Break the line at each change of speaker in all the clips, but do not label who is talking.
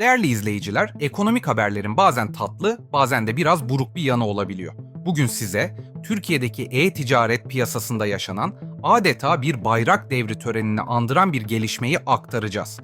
Değerli izleyiciler, ekonomik haberlerin bazen tatlı, bazen de biraz buruk bir yanı olabiliyor. Bugün size Türkiye'deki e-ticaret piyasasında yaşanan adeta bir bayrak devri törenini andıran bir gelişmeyi aktaracağız.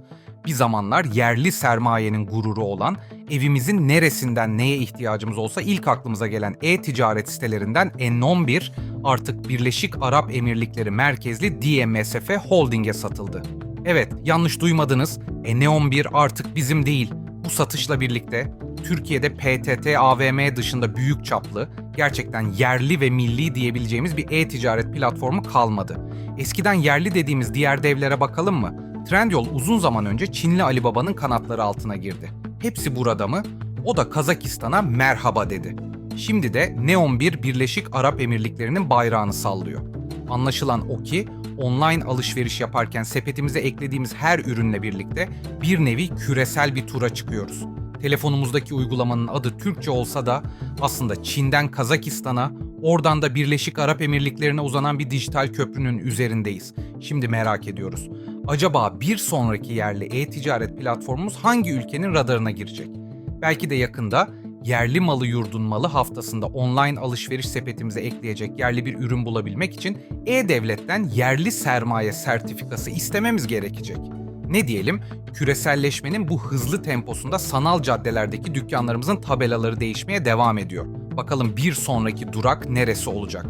Bir zamanlar yerli sermayenin gururu olan, evimizin neresinden neye ihtiyacımız olsa ilk aklımıza gelen e-ticaret sitelerinden N11 artık Birleşik Arap Emirlikleri merkezli DMSF Holding'e satıldı. Evet, yanlış duymadınız. E N11 artık bizim değil. Bu satışla birlikte Türkiye'de PTT AVM dışında büyük çaplı, gerçekten yerli ve milli diyebileceğimiz bir e-ticaret platformu kalmadı. Eskiden yerli dediğimiz diğer devlere bakalım mı? Trendyol uzun zaman önce Çinli Alibaba'nın kanatları altına girdi. Hepsi burada mı? O da Kazakistan'a merhaba dedi. Şimdi de Neon 1 Birleşik Arap Emirlikleri'nin bayrağını sallıyor. Anlaşılan o ki online alışveriş yaparken sepetimize eklediğimiz her ürünle birlikte bir nevi küresel bir tura çıkıyoruz. Telefonumuzdaki uygulamanın adı Türkçe olsa da aslında Çin'den Kazakistan'a, oradan da Birleşik Arap Emirlikleri'ne uzanan bir dijital köprünün üzerindeyiz. Şimdi merak ediyoruz. Acaba bir sonraki yerli e-ticaret platformumuz hangi ülkenin radarına girecek? Belki de yakında yerli malı yurdun malı haftasında online alışveriş sepetimize ekleyecek yerli bir ürün bulabilmek için E-Devlet'ten yerli sermaye sertifikası istememiz gerekecek. Ne diyelim, küreselleşmenin bu hızlı temposunda sanal caddelerdeki dükkanlarımızın tabelaları değişmeye devam ediyor. Bakalım bir sonraki durak neresi olacak?